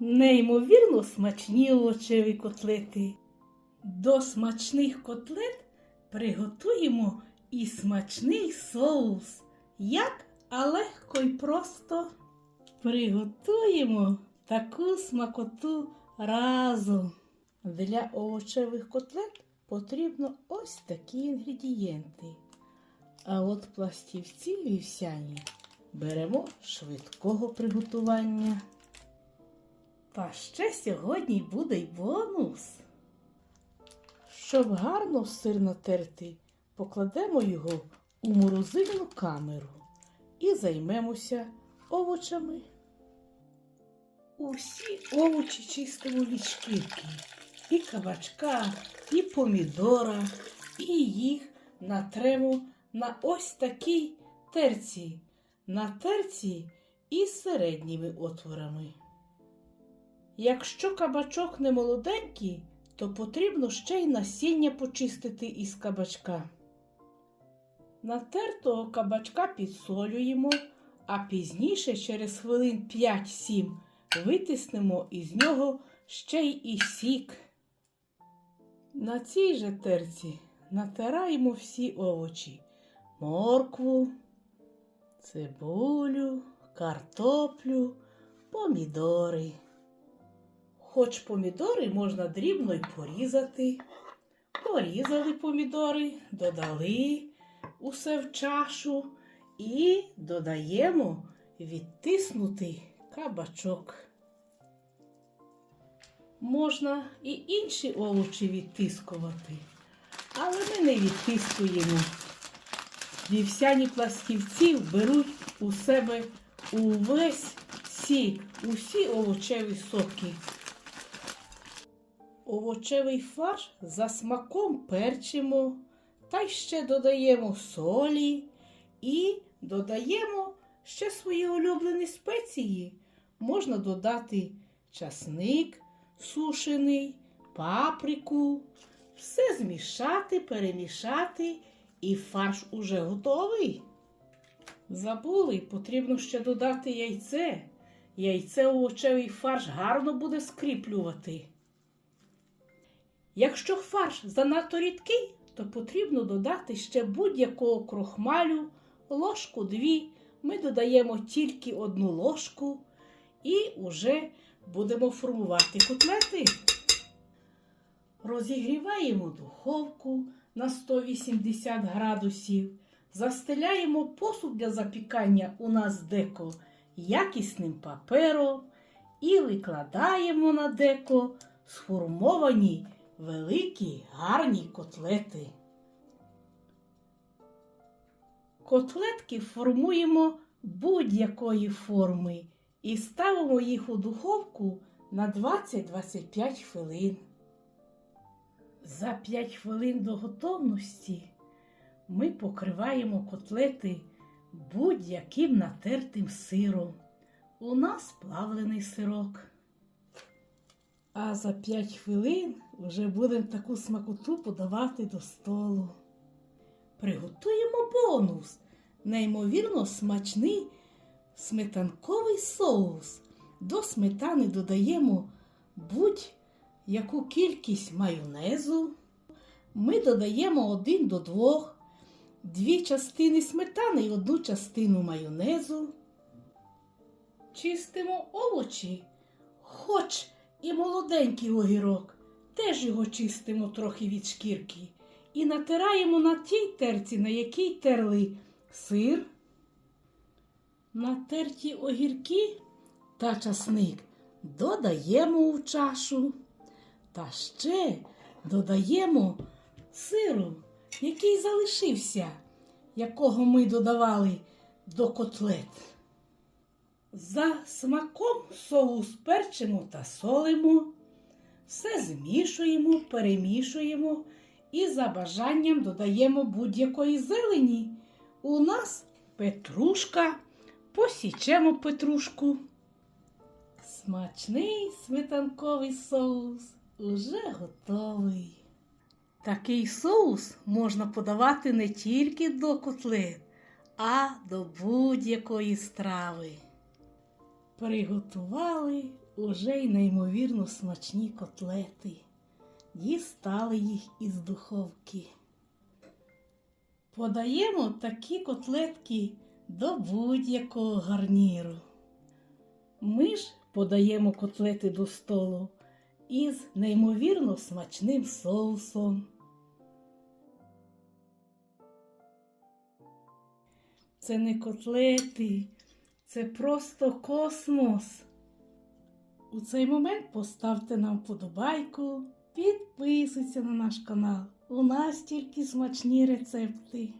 Неймовірно смачні овочеві котлети. До смачних котлет приготуємо і смачний соус. Як, а легко і просто приготуємо таку смакоту разом. Для овочевих котлет потрібно ось такі інгредієнти. А от пластівці вівсяні беремо швидкого приготування. Та ще сьогодні буде й бонус. Щоб гарно сир натерти, покладемо його у морозильну камеру і займемося овочами. Усі овочі чистимо від шкірки. І кабачка, і помідора, і їх натремо на ось такій терці, на терці із середніми отворами. Якщо кабачок не молоденький, то потрібно ще й насіння почистити із кабачка. Натертого кабачка підсолюємо, а пізніше, через хвилин 5-7, витиснемо із нього ще й і сік. На цій же терці натираємо всі овочі моркву, цибулю, картоплю, помідори. Хоч помідори можна дрібно й порізати. Порізали помідори, додали усе в чашу і додаємо відтиснутий кабачок. Можна і інші овочі відтискувати, але ми не відтискуємо. Вівсяні пластівці беруть у себе увесь сік, усі овочеві соки. Овочевий фарш за смаком перчимо, та й ще додаємо солі і додаємо ще свої улюблені спеції. Можна додати часник сушений, паприку, все змішати, перемішати, і фарш уже готовий. Забули, потрібно ще додати яйце. Яйце овочевий фарш гарно буде скріплювати. Якщо фарш занадто рідкий, то потрібно додати ще будь-якого крохмалю, ложку дві. Ми додаємо тільки одну ложку і вже будемо формувати котлети. Розігріваємо духовку на 180 градусів. Застеляємо посуд для запікання у нас деко якісним папером і викладаємо на деко сформовані великі гарні котлети. Котлетки формуємо будь-якої форми і ставимо їх у духовку на 20-25 хвилин. За 5 хвилин до готовності ми покриваємо котлети будь-яким натертим сиром. У нас плавлений сирок. А за 5 хвилин вже будемо таку смакоту подавати до столу. Приготуємо бонус, неймовірно смачний сметанковий соус. До сметани додаємо будь-яку кількість майонезу. Ми додаємо 1 до 2, дві частини сметани і одну частину майонезу. Чистимо овочі, хоч і молоденький огірок, теж його чистимо трохи від шкірки. І натираємо на тій терці, на якій терли сир, натерті огірки та часник додаємо у чашу. Та ще додаємо сиру, який залишився, якого ми додавали до котлет. За смаком соус перчимо та солимо, все змішуємо, перемішуємо і за бажанням додаємо будь-якої зелені. У нас петрушка, посічемо петрушку. Смачний сметанковий соус уже готовий. Такий соус можна подавати не тільки до котлет, а до будь-якої страви. Приготували уже й неймовірно смачні котлети. Дістали їх із духовки. Подаємо такі котлетки до будь-якого гарніру. Ми ж подаємо котлети до столу із неймовірно смачним соусом. Це не котлети, це просто космос. У цей момент поставте нам вподобайку, підписуйтесь на наш канал. У нас тільки смачні рецепти.